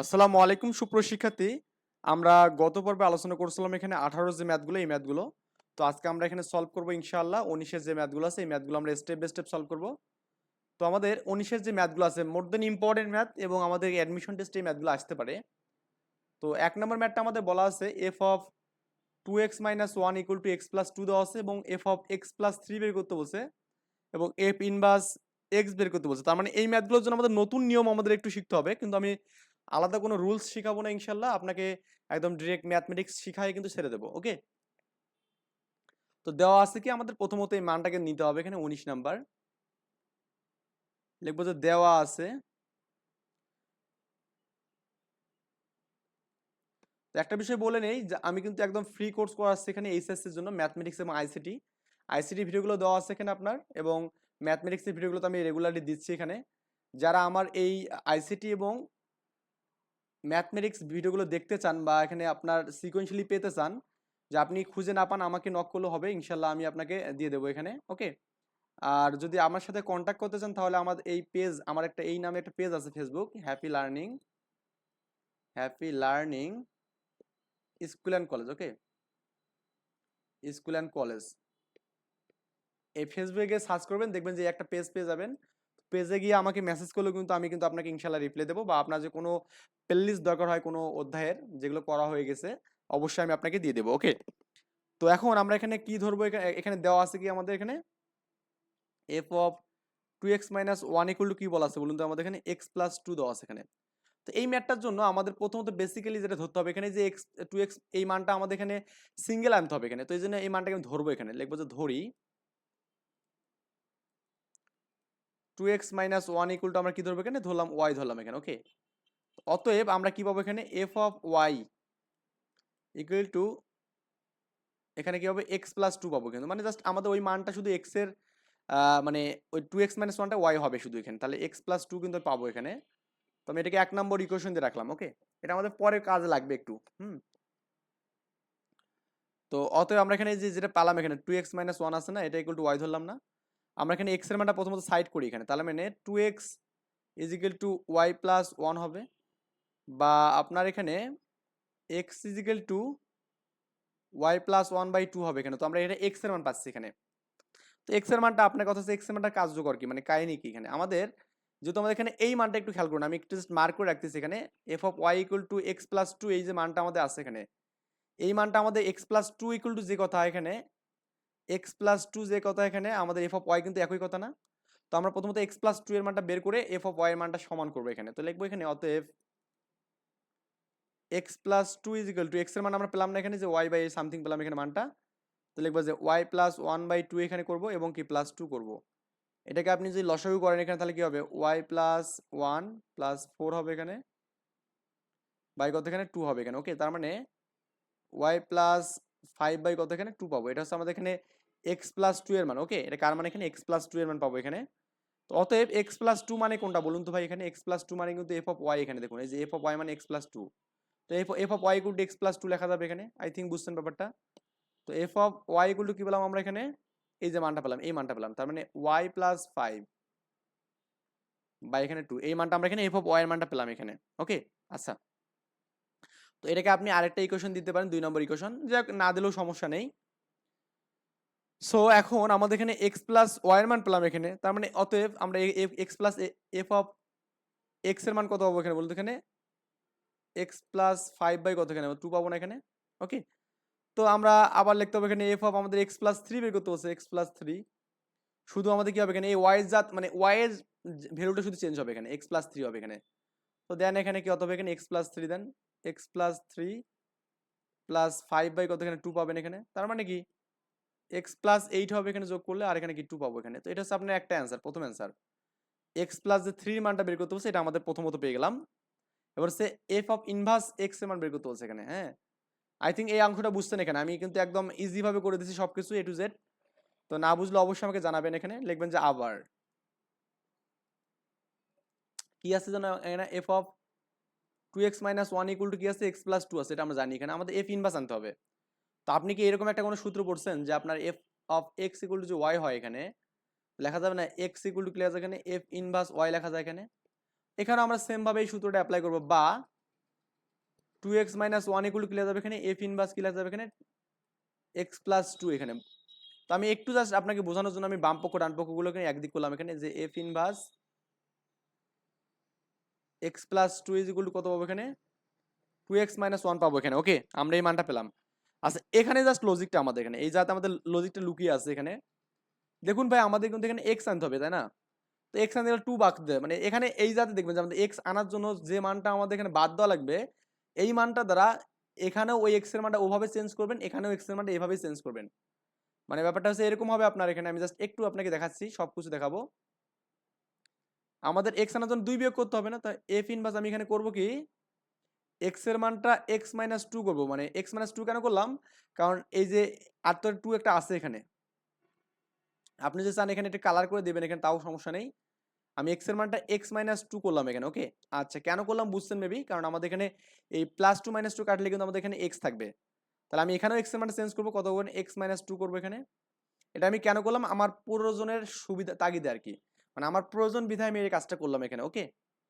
আসসালামু আলাইকুম সুপ্রশিক্ষার্থী আমরা গত পর্বে আলোচনা করছিলাম এখানে আঠারো যে ম্যাথগুলো এই ম্যাথগুলো তো আজকে আমরা এখানে সলভ করব ইনশাআল্লাহ, উনিশের যে ম্যাথগুলো আছে, এই ম্যাথগুলো আমরা স্টেপ বাই স্টেপ সলভ করব। তো আমাদের উনিশের যে ম্যাথগুলো আছে মোর দেন ইম্পর্টেন্ট ম্যাথ এবং আমাদের অ্যাডমিশন টেস্টে এই ম্যাথগুলো আসতে পারে। তো এক নম্বর ম্যাথটা আমাদের বলা আছে f of two x minus one equal to x plus two দেওয়া আছে এবং f of x plus three বের করতে বলছে এবং এফ ইনভার্স এক্স বের করতে বলছে। তার মানে এই ম্যাথগুলোর জন্য আমাদের নতুন নিয়ম আমাদের একটু শিখতে হবে, কিন্তু আমি আলাদা কোনো রুলস শিখাবো না ইনশাল্লাহ, আপনাকে একদম ডিরেক্ট ম্যাথমেটিক্স শিখাই কিন্তু ছেড়ে দেবো ওকে তো দেওয়া আছে কি আমাদের প্রথমত এই মানটাকে নিতে হবে এখানে উনিশ নাম্বার। লিখব যে দেওয়া আছে। একটা বিষয় বলে নেই যে আমি কিন্তু একদম ফ্রি কোর্স করাচ্ছি এখানে এইচএসসি এর জন্য ম্যাথমেটিক্স এবং আইসিটি আইসিটি ভিডিওগুলো দেওয়া আছে এখানে আপনার এবং ম্যাথমেটিক্সের ভিডিওগুলো তো আমি রেগুলারলি দিচ্ছি এখানে। যারা আমার এই আইসিটি এবং ম্যাথমেটিক্স ভিডিওগুলো দেখতে চান বা এখানে আপনার সিকোয়েন্সিয়ালি পেতে চান, যে আপনি খুঁজে না পান আমাকে নক করলে হবে, ইনশাল্লাহ আমি আপনাকে দিয়ে দেবো এখানে ওকে আর যদি আমার সাথে কন্ট্যাক্ট করতে চান, তাহলে আমার এই পেজ আমার একটা, এই নামে একটা পেজ আছে Facebook happy learning happy learning school and college okay school and college এই ফেসবুকে সার্চ করবেন, দেখবেন যে একটা পেজ পেয়ে যাবেন। পেজে গিয়ে আমাকে মেসেজ করলেও কিন্তু আমি কিন্তু আপনাকে ইনশাল্লাহ রিপ্লাই দেবো বা আপনার যে কোনো প্লেলিস্ট দরকার হয় কোনো অধ্যায়ের যেগুলো করা হয়ে গেছে অবশ্যই আমি আপনাকে দিয়ে দেবো ওকে তো এখন আমরা এখানে কি ধরবো? এখা- এখানে দেওয়া আছে কি আমাদের এখানে? F of two x minus one equal to কি বলা আছে বলুন তো আমাদের এখানে? এক্স প্লাস টু দেওয়া আছে এখানে। তো এই ম্যাটটার জন্য আমাদের প্রথমত বেসিক্যালি যেটা ধরতে হবে এখানে যে এক্স টু এক্স এই মানটা আমাদের এখানে সিঙ্গেল আনতে হবে এখানে। তো এই জন্য এই মানটাকে আমি ধরবো এখানে। লিখব যে ধরি two x minus one equal to আমরা কি ধরবো এখানে? ধরলাম ওয়াই ধরলাম এখানে ওকে অতএব আমরা কি পাবো এখানে? F of y equal to এখানে কি হবে এক্স প্লাস টু পাবো কিন্তু। মানে জাস্ট আমাদের ওই মানটা শুধু এক্সের মানে ওই টু এক্স মাইনাস ওয়ানটা ওয়াই হবে শুধু এখানে। তাহলে এক্স প্লাস টু কিন্তু পাবো এখানে। তো আমি এটাকে এক নম্বর ইকুয়েশন দিয়ে রাখলাম ওকে এটা আমাদের পরে কাজে লাগবে একটু, হুম? তো অতএব আমরা এখানে যে, যেটা পেলাম এখানে টু এক্স মাইনাস ওয়ান আছে না, এটা ইকুয়াল টু ওয়াই ধরলাম না। আমরা এখানে এক্সের মানটা প্রথমত সাইড করি এখানে, তাহলে মানে two x is equal to y plus one হবে, বা আপনার এখানে x is equal to y plus one by two হবে এখানে, তো আমরা এটা এক্সের মান পাচ্ছি এখানে। তো এক্সের মানটা আপনার কথা হচ্ছে এক্সের মানটা কার্যকর কি মানে কাহিনি কি এখানে? আমাদের যেহেতু আমাদের এখানে এই মানটা একটু খেয়াল করুন, আমি একটু জাস্ট মার্ক করে রাখতেছি এখানে f of y equal to x plus two এই যে মানটা আমাদের আছে এখানে, এই মানটা আমাদের x plus two equal to যে কথা এখানে এক্স প্লাস টু যে কথা এখানে, আমাদের এফ অফ ওয়াই কিন্তু একই কথা না। তো আমরা প্রথমত এক্স প্লাস টু এর মানটা বের করে এফ অফ ওয়াই এর মানটা সমান করব এখানে। তো লিখব এখানে, অতএব x plus two is two এক্সের মান আমরা পেলাম না এখানে যে ওয়াই বাই সামথিং পেলাম এখানে মানটা। তো লিখব যে y plus one by two এখানে করব এবং কি প্লাস টু করব। এটাকে আপনি যদি লসাগু করেন এখানে তাহলে কি হবে? Y plus one plus four হবে এখানে। বাই কত এখানে? টু হবে এখানে। ওকে তার মানে ওয়াই প্লাস ফাইভ বাই কত এখানে? টু পাবো। এটা হচ্ছে আমাদের এখানে এক্স প্লাস টু এর মান ওকে এটা কার মানে এখানে? এক্স প্লাস টু এর মান পাবো এখানে। তো অতএব এক্স প্লাস টু মানে কোনটা? বলুন তো ভাই এখানে এক্স প্লাস টু মানে কিন্তু এফ অফ ওয়াই এখানে দেখুন, এই যে এফ অফ ওয়াই মানে এক্স প্লাস টু তো f f of y two x plus two লেখা যাবে এখানে আই থিঙ্ক বুঝছেন ব্যাপারটা? তো এফ অফ ওয়াই টু কি পেলাম আমরা এখানে? এই যে মানটা পেলাম, এই মানটা পেলাম, তার মানে ওয়াই প্লাস ফাইভ বা এখানে টু এই মানটা আমরা এখানে এফ অফ ওয়াই এর মানটা পেলাম এখানে ওকে আচ্ছা। তো এটাকে আপনি আরেকটা ইকুয়েশন দিতে পারেন, দুই নম্বর ইকুয়েশন যাক, না দিলেও সমস্যা নেই। সো এখন আমাদের এখানে এক্স প্লাস ওয়াই এর মান পেলাম এখানে। তার মানে অতএব আমরা এক্স প্লাস এফ অফ এক্সের মান কত পাবো এখানে বলতো এখানে? এক্স প্লাস ফাইভ বাই কত এখানে? টু পাবো না এখানে। ওকে তো আমরা আবার লিখতে হবে এখানে এফ অফ আমাদের এক্স প্লাস থ্রি বের করতে হচ্ছে এক্স প্লাস থ্রি শুধু আমাদের কি হবে এখানে? এই ওয়াই জাত মানে ওয়াই এর ভ্যালুটা শুধু চেঞ্জ হবে এখানে এক্স প্লাস থ্রি হবে এখানে। তো দেন এখানে কি হবে এখানে? X plus three then x plus three plus five by কত এখানে? টু পাবেন এখানে। তার মানে কি? এক্স প্লাস এইট হবে এখানে যোগ করলে, আর এখানে কি টু পাবো এখানে? তো এটা হচ্ছে আপনার একটা অ্যান্সার প্রথম অ্যান্সার এক্স প্লাস যে থ্রির মানটা বের করতে বলছে, এটা আমাদের প্রথমত পেয়ে গেলাম। এবার সে এফ অফ ইনভার্স এক্সের মান বের করতে বলছে এখানে হ্যাঁ? আই থিঙ্ক এই অঙ্কটা বুঝতেন এখানে, আমি কিন্তু একদম ইজি ভাবে করে দিচ্ছি সব কিছু এ টু জেড তো না বুঝলে অবশ্যই আমাকে জানাবেন এখানে, লিখবেন যে আবার। কি আছে যেন এখানে? F of two x minus one equal to কি আছে? এক্স প্লাস টু আছে, এটা আমরা জানি এখানে। আমাদের এফ ইনভার্স আনতে হবে। তো আপনি কি এরকম একটা কোনো সূত্র পড়ছেন যে আপনার f of x equal to যে ওয়াই হয় এখানে, লেখা যাবে না এক্স ইকুয়াল টু ক্লিয়ার এখানে এফ ইনভার্স ওয়াই লেখা যায় এখানে? এখানে আমরা সেম ভাবে এই সূত্রটা অ্যাপ্লাই করব, বা two x minus one equal to কি লেখা যাবে এখানে এফ ইনভার্স কি লেখা যাবে এখানে এক্স প্লাস টু এখানে। তো আমি একটু জাস্ট আপনাকে বোঝানোর জন্য আমি বাম পক্ষ, ডান পক্ষগুলোকে একদিক করলাম এখানে, যে f inverse x plus two is equal to কত পাবো এখানে? টু এক্স মাইনাস ওয়ান পাবো এখানে ওকে আমরা এই মানটা পেলাম। আচ্ছা এখানে জাস্ট লজিকটা আমাদের এখানে। এই যাতে আমাদের লজিকটা লুকিয়ে আছে এখানে। দেখুন ভাই, আমাদের কিন্তু এখানে এক্স আনতে হবে, তাই না? তো এক্স আনতে গেলে টু বাদ দেয় মানে এখানে এই যাতে দেখবেন যে আমাদের এক্স আনার জন্য যে মানটা আমাদের এখানে বাদ দেওয়া লাগবে, এই মানটা দ্বারা এখানেও ওই এক্সের মানটা ওভাবে চেঞ্জ করবেন, এখানেও এক্সের মানটা এভাবেই চেঞ্জ করবেন। মানে ব্যাপারটা হচ্ছে এরকম হবে আপনার এখানে, আমি জাস্ট একটু আপনাকে দেখাচ্ছি সব কিছু দেখাবো। আমাদের এক্স আনার জন্য দুই বিয়োগ করতে হবে না, তো এফ ইনভার্স আমি এখানে করব কি? এক্সের মানটা এক্স মাইনাস টু করব। মানে এক্স মাইনাস টু কেন করলাম? কারণ এই যে তো টু একটা আছে এখানে। আপনি যে চান এখানে একটা কালার করে দেবেন, এখানে তাও সমস্যা নেই। আমি এক্সের মানটা এক্স মাইনাস টু করলাম এখানে ওকে আচ্ছা কেন করলাম? বুঝছেন মেবি কারণ আমাদের এখানে এই প্লাস টু মাইনাস টু কাটলে কিন্তু আমাদের এখানে এক্স থাকবে। তাহলে আমি এখানেও এক্সের মানটা চেঞ্জ করব কত করবেন এক্স মাইনাস টু করব এখানে? এটা আমি কেন করলাম? আমার প্রয়োজনের সুবিধা, তাগিদে আর কি। মানে আমার প্রয়োজন বিধায় আমি এই কাজটা করলাম এখানে ওকে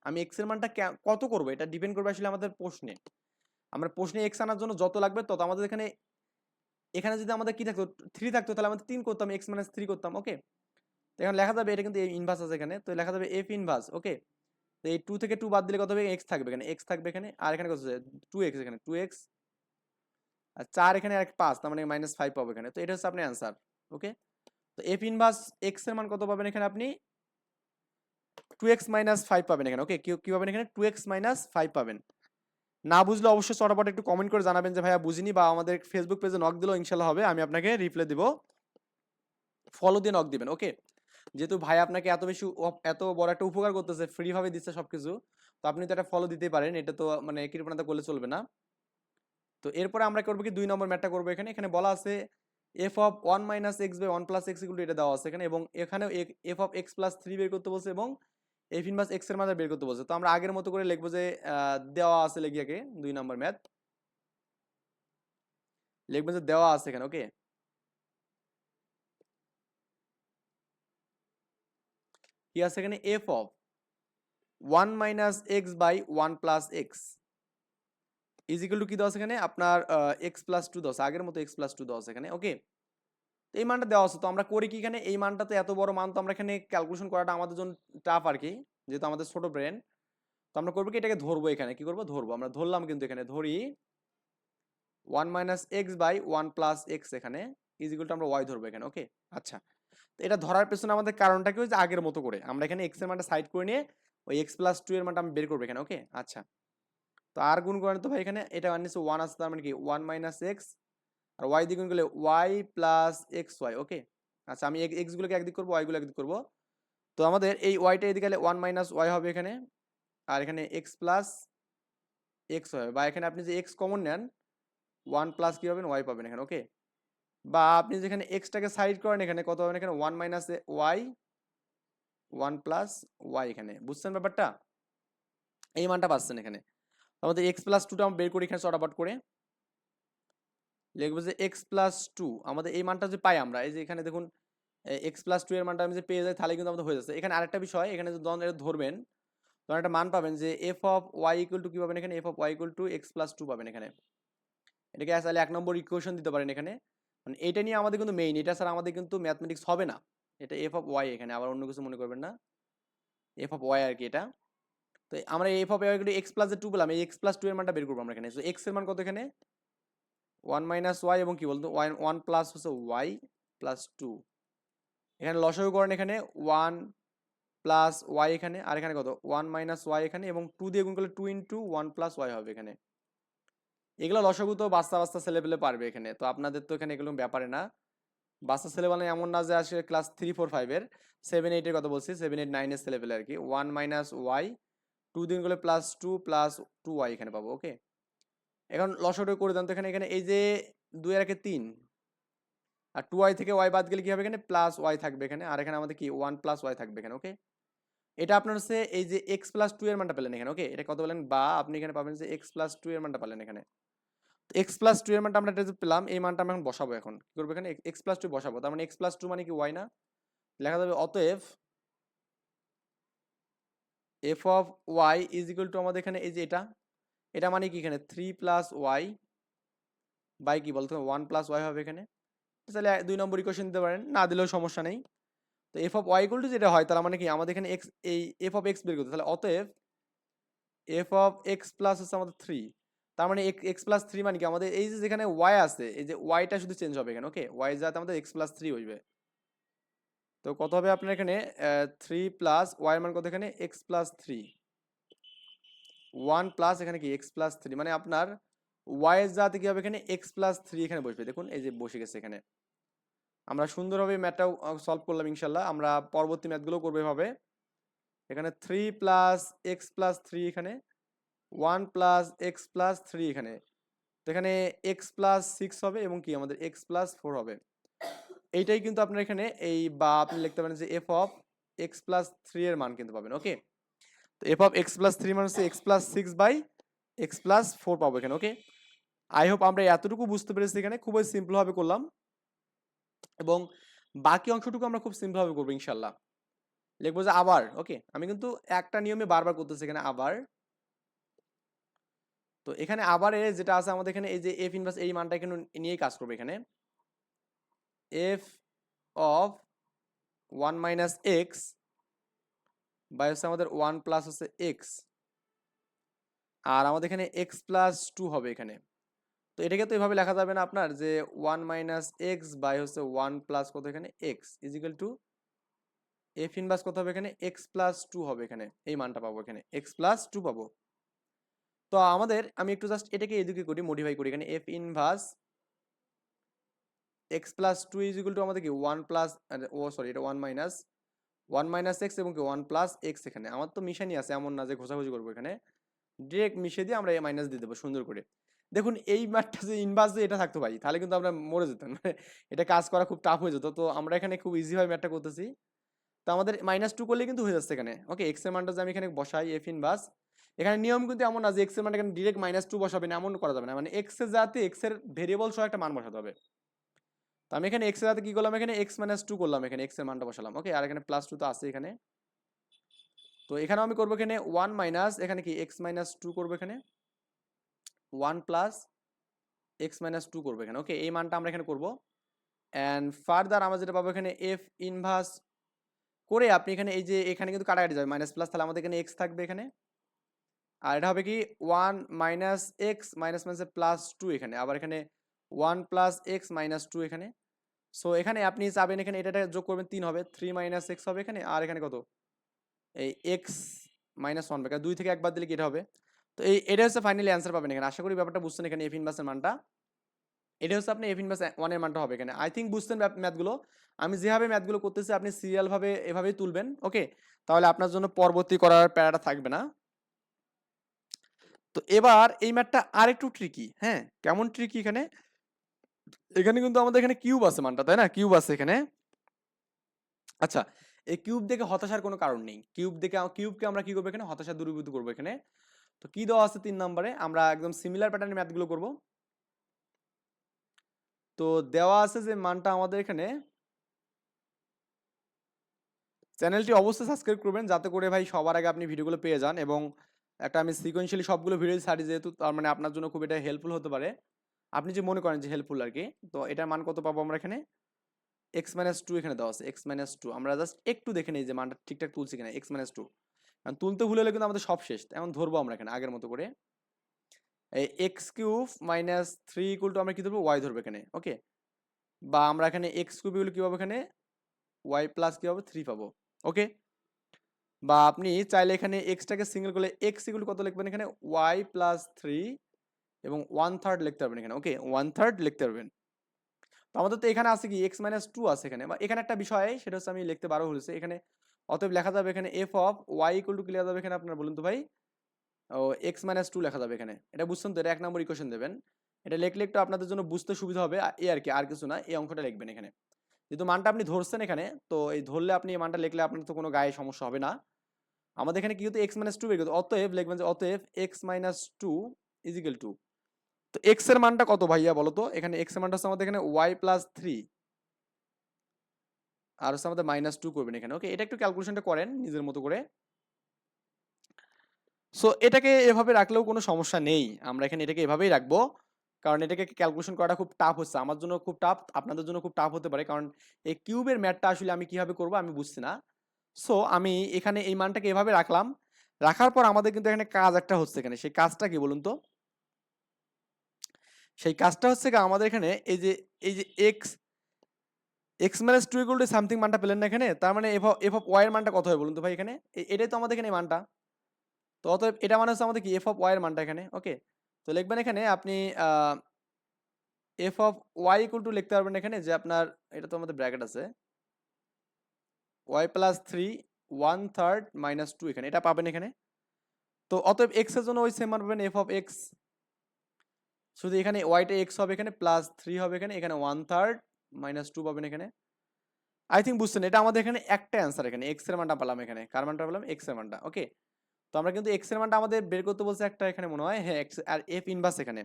আমি এক্সের মানটা কত করব? এটা ডিপেন্ড করবে আসলে আমাদের প্রশ্নে। আমরা প্রশ্নে এক্স আনার জন্য যত লাগবে তত আমাদের এখানে এখানে যদি আমাদের কি থাকতো? থ্রি থাকতো, তাহলে আমাদের তিন করতাম এক্স মাইনাস থ্রি করতাম ওকে তো এখানে লেখা যাবে এটা কিন্তু ইনভার্স আছে এখানে, তো লেখা যাবে এফ ইনভার্স ওকে তো এই টু থেকে টু বাদ দিলে কত হবে? এক্স থাকবে এখানে এক্স থাকবে এখানে, আর এখানে কত টু এক্স এখানে টু এক্স আর চার এখানে আর পাঁচ, তার মানে মাইনাস ফাইভ পাবো এখানে, তো এটা হচ্ছে আপনার অ্যান্সার ওকে তো এফ ইনভার্স এক্সের মান কত পাবেন এখানে আপনি? টু এক্স মাইনাস ফাইভ পাবেন এখানে। ওকে কি পাবেন এখানে? টু এক্স মাইনাস ফাইভ পাবেন। না বুঝলে অবশ্যই চটাপট একটু কমেন্ট করে জানাবেন যে, ভাইয়া বুঝিনি বা আমাদের ফেসবুক পেজে নক দিলেও ইনশাল্লাহ হবে, আমি আপনাকে রিপ্লাই দিব। ফলো দিয়ে নক দিবেন ওকে যেহেতু ভাই আপনাকে এত বেশি এত বড় একটা উপকার করতেছে ফ্রি ভাবে দিচ্ছে সবকিছু, তো আপনি তো একটা ফলো দিতেই পারেন, এটা তো মানে কৃপণতা করলে চলবে না। তো এরপরে আমরা করব কি, দুই নম্বর ম্যাটটা করব এখানে। এখানে বলা আছে f of one minus x by one plus x এটা দেওয়া আছে এখানে, এবং এখানেও f of x plus three বের করতে বলছে এবং এফ ইনভার্স এক্সের মাঝে বের করতে বলছে। তো আমরা আগের মতো করে লিখব যে দেওয়া আছে লেগিয়াকে দুই নম্বর ম্যাথ লিখব যে দেওয়া আছে এখানে ওকে কি আছে এখানে? F of one minus x by one plus x equal to কি দেওয়া এখানে? আপনার এক্স প্লাস টু আছে আগের মতো এক্স প্লাস টু দেওয়া এখানে ওকে এই মানটা দেওয়া আছে, তো আমরা করি কি এখানে? এই মানটা তো এত বড় মান, তো আমরা এখানে ক্যালকুলেশন করাটা আমাদের জন্য টাফ আর কি, যেহেতু আমাদের ছোট ব্রেন তো আমরা করব কি? এটাকে ধরবো এখানে, কি করব? ধরবো, আমরা ধরলাম কিন্তু এখানে, ধরি one minus x by one plus x এখানে ইজিক্যাল টু আমরা ওয়াই ধরবো এখানে ওকে আচ্ছা তো এটা ধরার পেছনে আমাদের কারণটা কি হচ্ছে আগের মতো করে। আমরা এখানে এক্সের মানটা সাইড করে নিয়ে, ওই এক্স প্লাস টু এর মানটা আমি বের করব এখানে ওকে আচ্ছা তো আর গুণ করেন তো ভাই এখানে এটা নিচ্ছে ওয়ান আসছে তার মানে কি? ওয়ান মাইনাস এক্স আর ওয়াই দিয়ে গুণ করলে y plus x y okay আচ্ছা আমি এক্স গুলোকে একদিক করব ওয়াইগুলো একদিক করব। তো আমাদের এই ওয়াইটা এদিকে গেলে ওয়ান মাইনাস ওয়াই হবে এখানে, আর এখানে এক্স প্লাস এক্স হবে। বা এখানে আপনি যে এক্স কমন নেন ওয়ান প্লাস কী পাবেন? ওয়াই পাবেন এখানে ওকে বা আপনি যেখানে এক্সটাকে সাইড করেন, এখানে কত পাবেন? এখানে one minus y one plus y এখানে। বুঝছেন ব্যাপারটা? এই মানটা পাচ্ছেন এখানে। আমাদের এক্স প্লাস টুটা আমরা বের করি এখানে চটাপট করে। লিখব যে এক্স প্লাস টু আমাদের এই মানটা যে পাই আমরা, এই যে এখানে দেখুন এক্স প্লাস টু এর মানটা আমি যে পেয়ে যাই, তাহলে কিন্তু আমাদের হয়ে যাচ্ছে। এখানে আরেকটা বিষয়, এখানে যদি যখন এটা ধরবেন তখন একটা মান পাবেন যে f of y equal to কি পাবেন এখানে? F of y equal to x plus two পাবেন এখানে। এটাকে আসলে এক নম্বর ইকুয়েশন দিতে পারেন এখানে। মানে এটা নিয়ে আমাদের কিন্তু মেইন এটা ছাড়া আমাদের কিন্তু ম্যাথমেটিক্স হবে না। এটা এফ অফ ওয়াই এখানে, আবার অন্য কিছু মনে করবেন না। এফ অফ ওয়াই আর কি এটা। তো আমরা f of x plus two পেলাম, এই এক্স প্লাস টু এর মানটা বের করব আমরা এখানে। তো এক্সের মান কত এখানে? ওয়ান মাইনাস ওয়াই এবং কি বলতো? ওয়ান ওয়ান প্লাস হচ্ছে ওয়াই প্লাস টু এখানে লসাগু করেন এখানে ওয়ান প্লাস ওয়াই এখানে, আর এখানে কত? ওয়ান মাইনাস ওয়াই এখানে এবং টু দিয়ে গুণ করলে two into one plus y হবে এখানে। এগুলো লসাগু তো বাচ্চা বাচ্চা ছেলেপেলে পারবে এখানে। তো আপনাদের তো এখানে এগুলো ব্যাপারে না। বাচ্চা ছেলে মানে এমন না যে আসলে ক্লাস থ্রি ফোর ফাইভের সেভেন এইটের কথা বলছি সেভেন এইট নাইনের ছেলেপেলে আর কি। ওয়ান মাইনাস ওয়াই টু দিন করলে plus two plus two y এখানে পাবো ওকে এখন লসটা করে দেন তো এখানে এখানে এই যে দুই আর একে তিন, আর টু ওয়াই থেকে ওয়াই বাদ গেলে কী হবে এখানে? প্লাস ওয়াই থাকবে এখানে, আর এখানে আমাদের কি? ওয়ান প্লাস ওয়াই থাকবে এখানে ওকে এটা আপনার হচ্ছে এই যে এক্স প্লাস টু এর মানটা পেলেন এখানে ওকে এটা কত বলেন বা আপনি এখানে পাবেন যে এক্স প্লাস টু এর মানটা পেলেন এখানে। এক্স প্লাস টু এর মানটা আমরা এটা পেলাম, এই মানটা আমরা এখন বসাবো এখন। কি করব এখানে? এক্স প্লাস টু বসাবো, তার মানে এক্স প্লাস টু মানে কি? ওয়াই না? লেখা যাবে, অতএব f of y is equal to আমাদের এখানে এই যে এটা এটা মানে কি এখানে? থ্রি প্লাস ওয়াই বাই কি বলতো? ওয়ান প্লাস ওয়াই হবে এখানে। তাহলে দুই নম্বর ইকুয়েশন দিতে পারেন, না দিলেও সমস্যা নেই। তো f of y equal to যেটা হয়, তার মানে কি? আমাদের এখানে এক্স এই এফ অফ এক্স বের করতে তাহলে অতএব এফ অফ এক্স প্লাস হচ্ছে আমাদের থ্রি তার মানে এক্স প্লাস থ্রি মানে কি? আমাদের এই যে যেখানে ওয়াই আছে, এই যে ওয়াইটা শুধু চেঞ্জ হবে এখানে ওকে ওয়াই যাতে আমাদের এক্স প্লাস থ্রি হইবে তো কত হবে আপনার এখানে? থ্রি প্লাস ওয়াই মান কত এখানে? X plus three one plus এখানে কি? এক্স প্লাস থ্রি মানে আপনার ওয়াই এর যাতে কি হবে এখানে? এক্স প্লাস থ্রি এখানে বসবে। দেখুন, এই যে বসে গেছে এখানে। আমরা সুন্দরভাবে ম্যাথটাও সলভ করলাম ইনশাল্লাহ আমরা পরবর্তী ম্যাথগুলো করব এভাবে। এখানে three plus x plus three এখানে। One plus x plus three এখানে। তো এখানে এক্স প্লাস সিক্স হবে এবং কি? আমাদের এক্স প্লাস ফোর হবে। এইটাই কিন্তু আপনার এখানে এই বা আপনি লিখতে পারেন যে f of x plus three এর মান কিন্তু পাবেন ওকে তো f of x plus three মান হচ্ছে x plus six by x plus four পাবো এখানে ওকে আই হোপ আমরা এতটুকু বুঝতে পেরেছি এখানে, খুবই সিম্পলভাবে করলাম। এবং বাকি অংশটুকু আমরা খুব সিম্পলভাবে করব ইনশাল্লাহ লিখব যে আবার ওকে আমি কিন্তু একটা নিয়মে বারবার করতেছি এখানে আবার। তো এখানে আবার যেটা আছে আমাদের এখানে এই যে এফ ইনভার্স এই মানটা এখানে নিয়েই কাজ করবে এখানে। F of one minus x by হচ্ছে আমাদের ওয়ান প্লাস হচ্ছে এক্স আর আমাদের এখানে এক্স প্লাস টু হবে এখানে। তো এটাকে তো এভাবে লেখা যাবে না আপনার যে ওয়ান মাইনাস এক্স বাই হচ্ছে ওয়ান প্লাস কত এখানে? X equal to f inverse কত হবে এখানে? এক্স প্লাস টু হবে এখানে। এই মানটা পাবো এখানে। এক্স প্লাস টু পাবো। তো আমাদের, আমি একটু জাস্ট এটাকে এদিকে করি মডিফাই করি। এখানে f inverse x plus two is equal to আমাদের কি? ওয়ান প্লাস ও সরি এটা one minus one minus x এবং কি? ওয়ান প্লাস এক্স এখানে। আমার তো মিশানি আছে, এমন না যে ঘোষাঘুষি করব এখানে। ডিরেক্ট মিশিয়ে দিয়ে আমরা এই মাইনাস দিয়ে দেবো, সুন্দর করে। দেখুন, এই ম্যাথটা যে ইনভার্স এটা থাকতো ভাই, তাহলে কিন্তু আমরা মরে যেতাম। মানে এটা কাজ করা খুব টাফ হয়ে যেত। তো আমরা এখানে খুব ইজিভাবে ম্যাথটা করতেছি। তো আমাদের মাইনাস টু করলে কিন্তু হয়ে যাচ্ছে এখানে। ওকে এক্সের মানটা যে আমি এখানে বসাই এফ ইনভার্স এখানে নিয়ম কিন্তু এমন না যে এক্সের মানটা এখানে ডিরেক্ট মাইনাস টু বসাবেন এমন করা যাবে না। মানে এক্সের যাতে এক্সের ভেরিয়েবল সহ একটা মান বসাতে হবে। তো আমি এখানে এক্সের যাতে কি করলাম? এখানে এক্স মাইনাস টু করলাম এখানে এক্সের মানটা বসালাম। ওকে আর এখানে প্লাস টু তো আছে এখানে। তো এখানেও আমি করব এখানে ওয়ান মাইনাস এখানে কি এক্স মাইনাস টু করব এখানে? One plus x minus two করব এখানে। ওকে এই মানটা আমরা এখানে করব। অ্যান্ড ফার্দার আমরা যেটা পাবো এখানে এফ ইনভার্স করে আপনি এখানে এই যে, এখানে কিন্তু কাটাকাটি যাবে। মাইনাস প্লাস তাহলে আমাদের এখানে এক্স থাকবে এখানে। আর এটা হবে কি one minus x minus minus plus two এখানে। আবার এখানে one plus x minus two এখানে। সো এখানে আপনি চাবেন এখানে এটা যোগ করবেন তিন হবে, থ্রি মাইনাস এক্স হবে এখানে, আর এখানে কত? এই এক্স মাইনাস ওয়ান হবে, দুই থেকে একবার দিলে কি এটা হবে? তো এই এটা হচ্ছে ফাইনালি অ্যান্সার পাবেন এখানে। আশা করি ব্যাপারটা বুঝছেন এখানে এফ ইনভার্সের মানটা। এটা হচ্ছে আপনি এফ ইনভার্স ওয়ানের মানটা হবে এখানে। আই থিঙ্ক বুঝছেন ম্যাথগুলো। আমি যেভাবে ম্যাথগুলো করতেছি, আপনি সিরিয়ালভাবে এভাবেই তুলবেন ওকে তাহলে আপনার জন্য পরবর্তী করার প্যারাটা থাকবে না। তো এবার এই ম্যাথটা আরেকটু ট্রিকি হ্যাঁ? কেমন ট্রিকি এখানে? এখানে কিন্তু আমাদের এখানে কিউব আছে মানটা, তাই না? কিউব আছে এখানে। আচ্ছা এই কিউব দেখে হতাশার কোনো কারণ নেই। কিউব দেখে কিউবকে আমরা কি করব এখানে? হতাশা দূরীভূত করব এখানে। তো কি দেওয়া আছে তিন নম্বরে? আমরা একদম সিমিলার প্যাটার্নের ম্যাথগুলো করব। তো দেওয়া আছে যে মানটা আমাদের এখানে চ্যানেলটি অবশ্যই সাবস্ক্রাইব করবেন, যাতে করে ভাই সবার আগে আপনি ভিডিওগুলো পেয়ে যান এবং একটা আমি সিকোয়েন্সিয়ালি সবগুলো ভিডিও ছাড়ি যেহেতু, তার মানে আপনার জন্য খুব এটা হেল্পফুল হতে পারে। আপনি যে মনে করেন যে হেল্পফুল আর কি তো এটার মান কত পাবো আমরা এখানে? এক্স মাইনাস টু এখানে দেওয়া আছে এক্স মাইনাস টু আমরা জাস্ট একটু দেখে নিই যে মানটা ঠিকঠাক তুলছি কিনা এক্স মাইনাস টু কারণ তুলতে ভুলে হলে কিন্তু আমাদের সব শেষ এমন ধরবো আমরা এখানে আগের মতো করে। এই x cube minus three equal to আমরা কী ধরবো? ওয়াই ধরবো এখানে ওকে বা আমরা এখানে এক্স কিউব ইকুয়াল কি পাবো এখানে? ওয়াই প্লাস কী পাবো? থ্রি পাবো ওকে বা আপনি চাইলে এখানে এক্সটাকে সিঙ্গেল করলে এক্স ইকুয়াল কত লিখবেন এখানে? ওয়াই প্লাস থ্রি এবং ওয়ান থার্ড লিখতে পারবেন এখানে। ওকে ওয়ান থার্ড লিখতে পারবেন। তো আমাদের তো এখানে আছে কি? এক্স মাইনাস টু আছে এখানে। বা এখানে একটা বিষয়, সেটা হচ্ছে আমি লিখতে পারো হয়েছে। এখানে অতএব লেখা যাবে এখানে f of y equal to লেখা যাবে এখানে আপনার বলুন তো ভাই। ও এক্স মাইনাস টু লেখা যাবে এখানে। এটা বুঝছেন তো? এটা এক নম্বর ইকুয়েশন দেবেন। এটা লিখলে একটু আপনাদের জন্য বুঝতে সুবিধা হবে। এ আর কি, আর কিছু না। এই অঙ্কটা লিখবেন এখানে। যেহেতু মানটা আপনি ধরছেন এখানে, তো এই ধরলে আপনি এই মানটা লিখলে আপনার তো কোনো গায়ে সমস্যা হবে না। আমাদের এখানে কি হতো? এক্স মাইনাস টু বের করতে অতএব লিখবেন যে অতএব x minus two equal to তো এক্সের মানটা কত ভাইয়া বলো তো? এখানে এক্সের মানটা হচ্ছে আমাদের এখানে ওয়াই প্লাস থ্রি আর হচ্ছে আমাদের মাইনাস টু করবেন এখানে। ওকে এটা একটু ক্যালকুলেশনটা করেন নিজের মতো করে। সো এটাকে এভাবে রাখলেও কোনো সমস্যা নেই। আমরা এখানে এটাকে এভাবেই রাখব। কারণ এটাকে ক্যালকুলেশন করাটা খুব টাফ হচ্ছে। আমার জন্য খুব টাফ আপনাদের জন্য খুব টাফ হতে পারে। কারণ এই কিউবের ম্যাটটা আসলে আমি কীভাবে করব আমি বুঝছি না। সো আমি এখানে এই মানটাকে এভাবে রাখলাম। রাখার পর আমাদের কিন্তু এখানে কাজ একটা হচ্ছে এখানে। সেই কাজটা কি বলুন তো? সেই কাজটা হচ্ছে কি আমাদের এখানে এই যে এই যে x x minus two equal to something মানটা পেলেন না এখানে, তার মানে এফ এফ অফ ওয়াই এর মানটা কত হয় বলুন তো ভাই এখানে? এটাই তো আমাদের এখানে মানটা। তো অতএব এটা মানে হচ্ছে আমাদের কি? এফ অফ ওয়াই এর মানটা এখানে ওকে তো লিখবেন এখানে আপনি f of y equal to লিখতে পারবেন এখানে যে আপনার, এটা তো আমাদের ব্র্যাকেট আছে। Y plus three one third minus two এখানে, এটা পাবেন এখানে। তো অতএব এক্সের জন্য ওই সেম মান পাবেন, এফ অফ এক্স শুধু এখানে ওয়াইটা এক্স হবে এখানে প্লাস থ্রি হবে এখানে এখানে ওয়ান থার্ড মাইনাস টু পাবেন এখানে। আই থিঙ্ক বুঝছেন, এটা আমাদের এখানে একটা অ্যান্সার এখানে এক্সের মানটা পেলাম এখানে, কার মানটা পেলাম? এক্সের মানটা ওকে তো আমরা কিন্তু এক্সের মানটা আমাদের বের করতে বলছে একটা এখানে মনে হয় হ্যাঁ এক্স আর এফ ইনভার্স এখানে।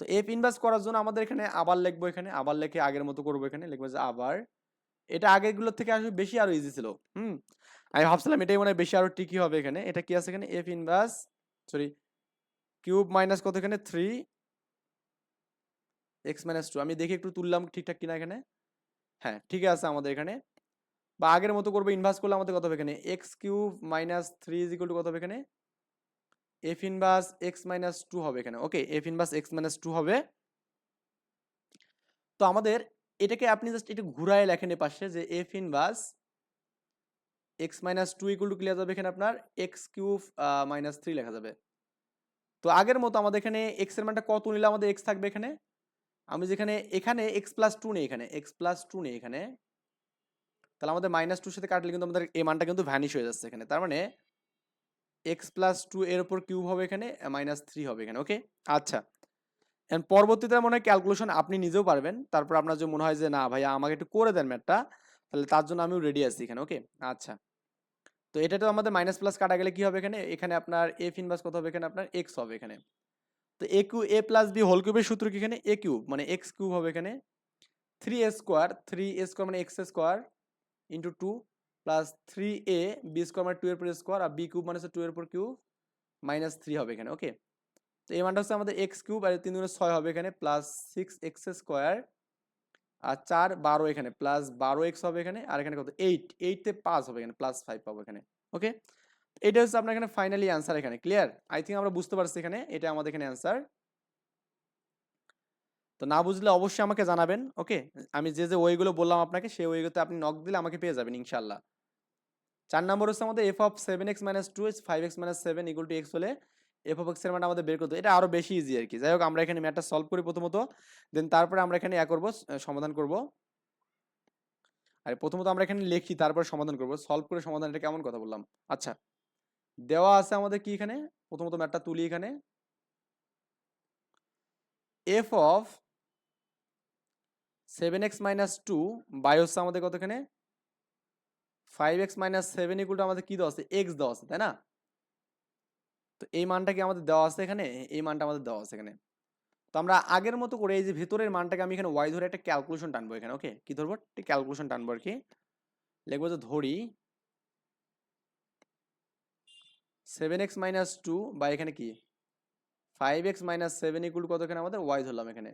তো এফ ইনভার্স করার জন্য আমাদের এখানে আবার লিখব এখানে, আবার লিখে আগের মতো করব এখানে, লিখব যে আবার। এটা আগেরগুলোর থেকে আসলে বেশি আরও ইজি ছিল, হুম? আমি ভাবছিলাম এটাই মনে হয় বেশি আরও টিকি হবে এখানে, এটা কি আছে এখানে? F inverse sorry cube minus কত এখানে থ্রি। X minus two. আমি দেখি একটু তুললাম ঠিকঠাক কিনা এখানে। হ্যাঁ ঠিক আছে আমাদের এখানে। বা আগের মতো করব ইনভার্স করলে আমাদের কত হবে এখানে? X cube minus three is equal to কত হবে এখানে? F inverse x minus two হবে এখানে। Okay, f inverse x minus two হবে। তো আমাদের এটাকে আপনি জাস্ট একটু ঘুরায় লেখেন এ পাশে যে f inverse x minus two equal to clear যাবে এখানে আপনার। এক্স কিউব মাইনাস থ্রি লেখা যাবে। তো আগের মতো আমাদের এখানে এক্সের মানটা কত নিলে আমাদের এক্স থাকবে এখানে? আমি যেখানে, এখানে এক্স প্লাস টু নেই এখানে এক্স প্লাস টু নেই এখানে। তাহলে আমাদের মাইনাস টুর সাথে কাটলে কিন্তু আমাদের এই মানটা কিন্তু ভ্যানিশ হয়ে যাচ্ছে এখানে। তার মানে এক্স প্লাস টু এর ওপর কিউব হবে এখানে মাইনাস থ্রি হবে এখানে ওকে আচ্ছা। এন্ড পরবর্তীতে মনে হয় ক্যালকুলেশন আপনি নিজেও পারবেন। তারপর আপনার যে মনে হয় যে, না ভাইয়া, আমাকে একটু করে দেন ম্যাথটা তাহলে তার জন্য আমিও রেডি আছি এখানে ওকে আচ্ছা। তো এটা তো আমাদের মাইনাস প্লাস কাটা গেলে কি হবে এখানে? এখানে আপনার এফ ইনভার্স কত হবে? এখানে আপনার এক্স হবে এখানে। তো a cube a plus b whole কিউবের সূত্র কি এখানে? এ কিউব মানে এক্স কিউব হবে এখানে। Three a square three a square মানে x square into two plus three a b square মানে টু এর পর স্কোয়ার আর বি কিউব মানে হচ্ছে টু এর পর কিউব মাইনাস থ্রি হবে এখানে ওকে তো এই মানটা হচ্ছে আমাদের এক্স কিউব আর তিন দুগুণে ছয় হবে এখানে প্লাস সিক্স এক্স স্কোয়ার আর চার বারো এখানে প্লাস বারো এক্স হবে এখানে, আর এখানে কত? এইট এইটতে পাঁচ হবে এখানে প্লাস ফাইভ পাবো এখানে ওকে এটা হচ্ছে আপনার এখানে ফাইনালি অ্যান্সার এখানে ক্লিয়ার আই থিঙ্ক আমরা বুঝতে পারছি এখানে, এটা আমাদের এখানে অ্যান্সার তো না বুঝলে অবশ্যই আমাকে জানাবেন ওকে আমি যে যে ওয়েগুলো বললাম আপনাকে, সেই ওয়েগুলোতে আপনি নক দিলে আমাকে পেয়ে যাবেন ইনশাল্লাহ চার নম্বর হচ্ছে আমাদের f of seven x minus two x five x minus seven equal to x হলে এফ অফ এক্সের মান আমাদের বের করতে এটা আরও বেশি ইজি আর কি। যাই হোক, আমরা এখানে ম্যাথটা সলভ করি প্রথমত। দেন তারপরে আমরা এখানে ইয়া করব সমাধান করব। আর, প্রথমত আমরা এখানে লিখি, তারপরে সমাধান করব। সলভ করে সমাধান এটা কেমন কথা বললাম? আচ্ছা দেওয়া আছে আমাদের কি এখানে? প্রথমত ম্যাটটা তুলি এখানে। F of seven x minus two by হচ্ছে আমাদের কত এখানে? Five x minus seven equal আমাদের কি দেওয়া আছে? এক্স দেওয়া আছে, তাই না? তো এই মানটা কি আমাদের দেওয়া আছে এখানে? এই মানটা আমাদের দেওয়া আছে এখানে। তো আমরা আগের মতো করে এই যে ভেতরের মানটাকে আমি এখানে ওয়াই ধরে একটা ক্যালকুলেশন টানবো এখানে ওকে কি ধরবো? একটা ক্যালকুলেশন টানবো আর কি। লিখব যে ধরি সেভেন এক্স মাইনাস টু বা এখানে কি? Five x minus seven equal কত এখানে আমাদের? ওয়াই ধরলাম এখানে।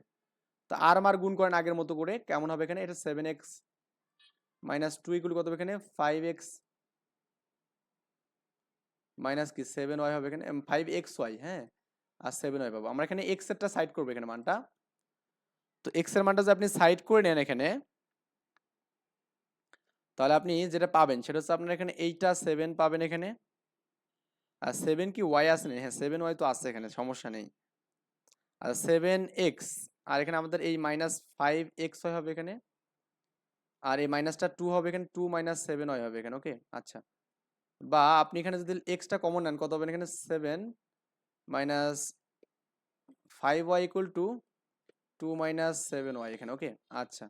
তো আর মার গুণ করেন আগের মতো করে, কেমন হবে এখানে? এটা seven x minus two equal কত এখানে? ফাইভ এক্স মাইনাস কি সেভেন ওয়াই হবে এখানে? ফাইভ এক্স ওয়াই হ্যাঁ? আর সেভেন ওয়াই পাবো। আমরা এখানে এক্স এরটা সাইড করব এখানে মানটা। তো এক্সের মানটা যদি আপনি সাইড করে নেন এখানে, তাহলে আপনি যেটা পাবেন সেটা হচ্ছে আপনার এখানে এইটা সেভেন পাবেন এখানে। আর সেভেন কি ওয়াই আছে না? হ্যাঁ সেভেন ওয়াই তো আছে এখানে, সমস্যা নেই। আর সেভেন এক্স আর এখানে আমাদের এই মাইনাস ফাইভ এক্স ওয়াই হবে এখানে। আর এই মাইনাসটা টু হবে এখানে টু মাইনাস সেভেন ওয়াই হবে এখানে ওকে আচ্ছা। বা আপনি এখানে যদি এক্সটা কমন নেন, কত হবে? এখানে seven minus five y equal to two minus seven y এখানে ওকে আচ্ছা।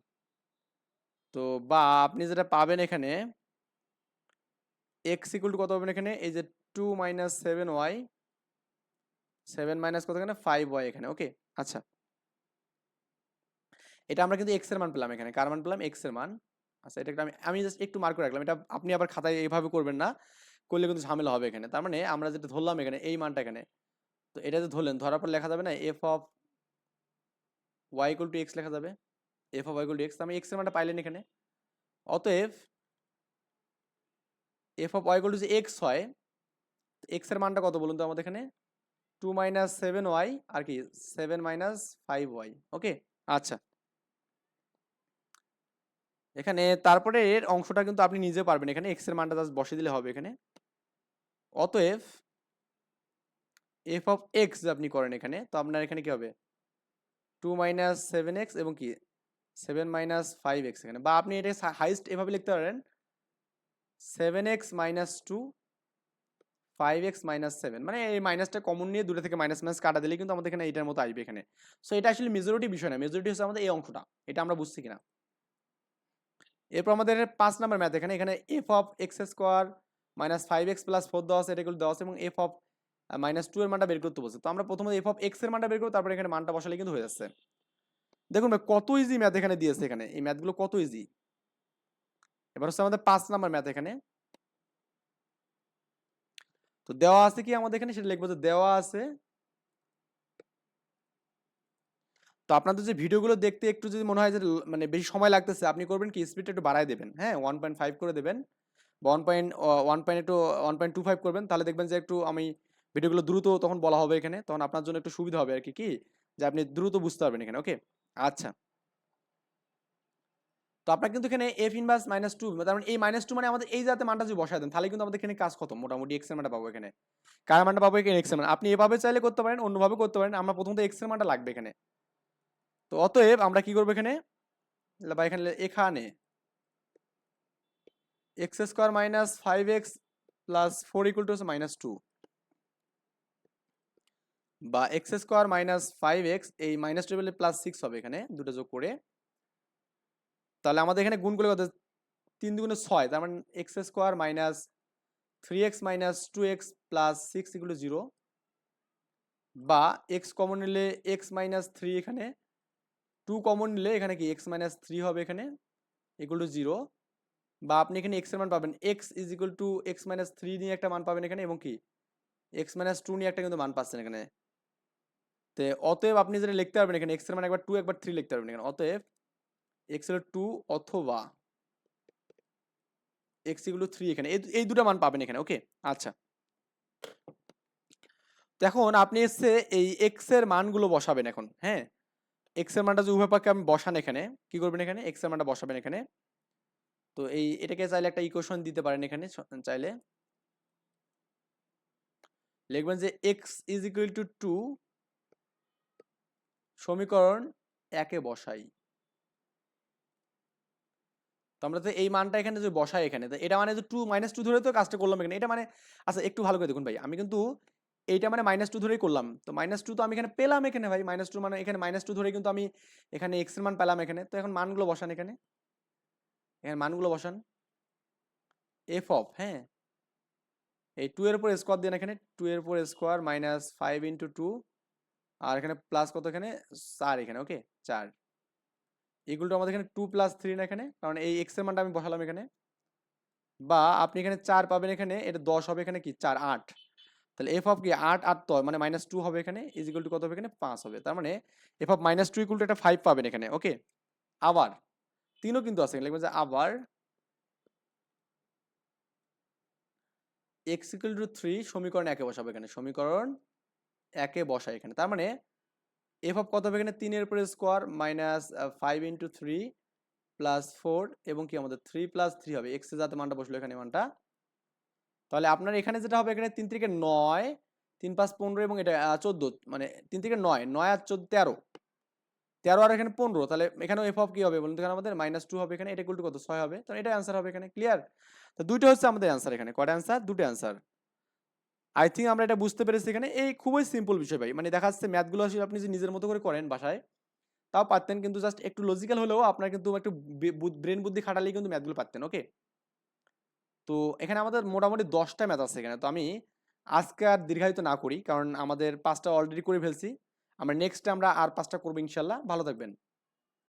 তো বা আপনি যেটা পাবেন এখানে এক্স ইকুয়াল টু কত পাবেন এখানে? এই যে two minus seven y seven minus কত এখানে? ফাইভ ওয়াই এখানে ওকে আচ্ছা। এটা আমরা কিন্তু এক্সের মান পেলাম এখানে। কার মান পেলাম? এক্সের মান। আচ্ছা এটা আমি আমি জাস্ট একটু মার্ক করে রাখলাম। এটা আপনি আবার খাতায় এইভাবে করবেন না, করলে কিন্তু ঝামেলা হবে এখানে। তার মানে আমরা যেটা ধরলাম এখানে, এই মানটা এখানে। তো এটা যে ধরলেন, ধরার পর লেখা যাবে না f of y equal to x লেখা যাবে। F of y equal to x আমি এক্সের মানটা পাইলেন এখানে। অতএব f of y equal to যে এক্স হয় এক্সের মানটা কত বলুন তো আমাদের এখানে? টু মাইনাস সেভেন ওয়াই আর কি seven minus five y okay আচ্ছা। এখানে তারপরে এর অংশটা কিন্তু আপনি নিজে পারবেন। এখানে এক্সের মানটা জাস্ট বসিয়ে দিলে হবে এখানে। অতএব এফ অফ এক্স আপনি করেন এখানে, তো আপনার এখানে কি হবে? টু মাইনাস সেভেন এক্স এবং কি? সেভেন মাইনাস ফাইভ এক্স এখানে। বা আপনি এটা হাইস্ট এভাবে লিখতে পারেন। Seven x minus two five x minus seven মানে এই মাইনাসটা কমন নিয়ে দূরে থেকে মাইনাস মাইনাস কাটা দিলে কিন্তু আমাদের এখানে এটার মতো আসবে এখানে। সো এটা আসলে মেজরিটি বিষয় না। মেজরিটি হচ্ছে আমাদের এই অংশটা। এটা আমরা বুঝছি কিনা? এরপর আমাদের পাঁচ নাম্বার ম্যাথ, এখানে এখানে f of x square minus five x plus four আছে এটাগুলো দেওয়া আছে এবং এফ অফ মাইনাস টু এর মানটা বের করতে বলছে। তো আমরা প্রথমে এফ অফ এক্সের মানটা বের করব, তারপরে এখানে মানটা বসালে কিন্তু হয়ে যাচ্ছে। দেখুন ভাই, কত ইজি ম্যাথ এখানে দিয়েছে এখানে। এই ম্যাথগুলো কত ইজি এবার হচ্ছে আমাদের পাঁচ নাম্বার ম্যাথ এখানে। তো দেওয়া আছে কি আমাদের এখানে? সেটা লিখব যে দেওয়া আছে তো আপনাদের যে ভিডিওগুলো দেখতে একটু যদি মনে হয় যে মানে বেশি সময় লাগতেছে, আপনি করবেন কি? স্পিডটা একটু বাড়ায় দেবেন। হ্যাঁ ওয়ান পয়েন্ট ফাইভ করে দেবেন বা ওয়ান পয়েন্ট ওয়ান পয়েন্ট একটু ওয়ান পয়েন্ট টু ফাইভ করবেন। তাহলে দেখবেন যে একটু আমি ভিডিওগুলো দ্রুত তখন বলা হবে এখানে। তখন আপনার জন্য একটু সুবিধা হবে আর কি? কি যে আপনি দ্রুত বুঝতে পারবেন এখানে। ওকে আচ্ছা। তো আপনার কিন্তু এখানে এফ ইনভার্স মাইনাস টু তার মানে এই মাইনাস টু মানে আমাদের এই যাতে মানটা যদি বসায় দেন, তাহলে কিন্তু আমাদের এখানে কাজ খতম। মোটামুটি এক্সের মানটা পাবো এখানে। কার মানটা পাবো এখানে? এক্সের মান। আপনি এভাবে চাইলে করতে পারেন, অন্যভাবে করতে পারেন। আমরা প্রথমত এক্সের মানটা লাগবে এখানে। তো অতএব আমরা কি করব এখানে? বা এখানে এখানে x square minus five x plus four equal to minus two বা x square minus five x এই মাইনাস টেবিলে প্লাস সিক্স হবে এখানে, দুটো যোগ করে। তাহলে আমাদের এখানে গুণ করলে কত? তিন দুগুণে ছয়, তার মানে x square minus three x minus two x plus six equal to zero বা এক্স কমন নিলে এক্স মাইনাস থ্রি এখানে টু কমন নিলে এখানে কি? এক্স মাইনাস থ্রি হবে এখানে ইকুয়াল টু জিরো বা আপনি এখানে এক্সের মান পাবেন। X is equal to x minus three নিয়ে একটা মান পাবেন এখানে, এবং কি? এক্স মাইনাস টু নিয়ে একটা কিন্তু মান পাচ্ছেন এখানে। তো অতএব আপনি যেটা লিখতে পারবেন এখানে এক্সের মান একবার টু একবার থ্রি লিখতে পারবেন এখানে। অতএব এক্স হলো টু অথবা এক্স টু থ্রি এখানে। এই দুটো মান পাবেন এখানে ওকে আচ্ছা। এখন আপনি এসে এই এক্সের মানগুলো বসাবেন এখন হ্যাঁ? এক্সের মানটা যে উভয় পক্ষে আপনি বসান এখানে, কি করবেন এখানে? এক্সের মানটা বসাবেন এখানে। তো এই, এটাকে চাইলে একটা ইকুয়েশন দিতে পারেন এখানে চাইলে। লিখবেন যে x is equal to two সমীকরণ একে বসাই। তো আমরা তো এই মানটা এখানে যে বসাই এখানে, তো এটা মানে যে টু মাইনাস টু ধরে তো কাজটা করলাম এখানে। এটা মানে আচ্ছা একটু ভালো করে দেখুন ভাই, আমি কিন্তু এইটা মানে মাইনাস টু ধরেই করলাম। তো মাইনাস টু তো আমি এখানে পেলাম এখানে ভাই। মাইনাস টু মানে এখানে মাইনাস টু ধরে কিন্তু আমি এখানে এক্সের মান পেলাম এখানে। তো এখন মানগুলো বসান এখানে। এখানে মানগুলো বসান। এফ অফ হ্যাঁ। এই টু এর উপর স্কোয়ার দেন এখানে টু এর উপর square minus five into two আর এখানে প্লাস কত এখানে? চার এখানে ওকে চার। এগুলো আমাদের এখানে টু প্লাস থ্রি না এখানে, কারণ এই এক্সের মানটা আমি বসালাম এখানে। বা আপনি এখানে চার পাবেন এখানে, এটা দশ হবে এখানে কি? চার, আট। তাহলে এফ অফ কি আট আট তো মানে মাইনাস টু হবে এখানে ইজ ইকুয়াল টু কত হবে এখানে? পাঁচ হবে। তার মানে f of minus two equal to একটা ফাইভ পাবেন এখানে ওকে আবার, তিনও কিন্তু আছে, লিখবেন যে আবার এক্স ইকুয়াল টু থ্রি সমীকরণ একে বসাবে এখানে, সমীকরণ একে বসায় এখানে। তার মানে এফ অফ কত হবে এখানে? তিনের উপরে square minus five into three plus four এবং কি আমাদের? থ্রি প্লাস থ্রি হবে। এক্স যাতে মানটা বসল এখানে মানটা তাহলে আপনার এখানে যেটা হবে, এখানে তিন থেকে নয়, তিন পাঁচ পনেরো এবং এটা চোদ্দ মানে তিন থেকে নয় নয় আর চোদ্দ, তেরো। তেরো আর এখানে পনেরো, তাহলে এখানেও এফ অফ কি হবে বলুন এখানে আমাদের? মাইনাস টু হবে এখানে, এটা কত? ছয় হবে। তাহলে এটা অ্যান্সার হবে এখানে ক্লিয়ার তো দুইটা হচ্ছে আমাদের অ্যান্সার এখানে কয়টা অ্যান্সার দুটো অ্যান্সার আই থিঙ্ক আমরা এটা বুঝতে পেরেছি এখানে। এই খুবই সিম্পল বিষয় ভাই মানে দেখা যাচ্ছে ম্যাথগুলো আসলে আপনি যদি নিজের মতো করে করেন বাসায়, তাও পারতেন, কিন্তু জাস্ট একটু লজিক্যাল হলেও আপনার কিন্তু একটু ব্রেন বুদ্ধি খাটালেই কিন্তু ম্যাথগুলো পারতেন ওকে তো এখানে আমাদের মোটামুটি দশটা ম্যাচ আছে এখানে। তো আমি আজকে আর দীর্ঘায়িত না করি, কারণ আমাদের পাঁচটা অলরেডি করে ফেলছি। আমরা নেক্সট আমরা আর পাঁচটা করব ইনশাল্লাহ। ভালো থাকবেন।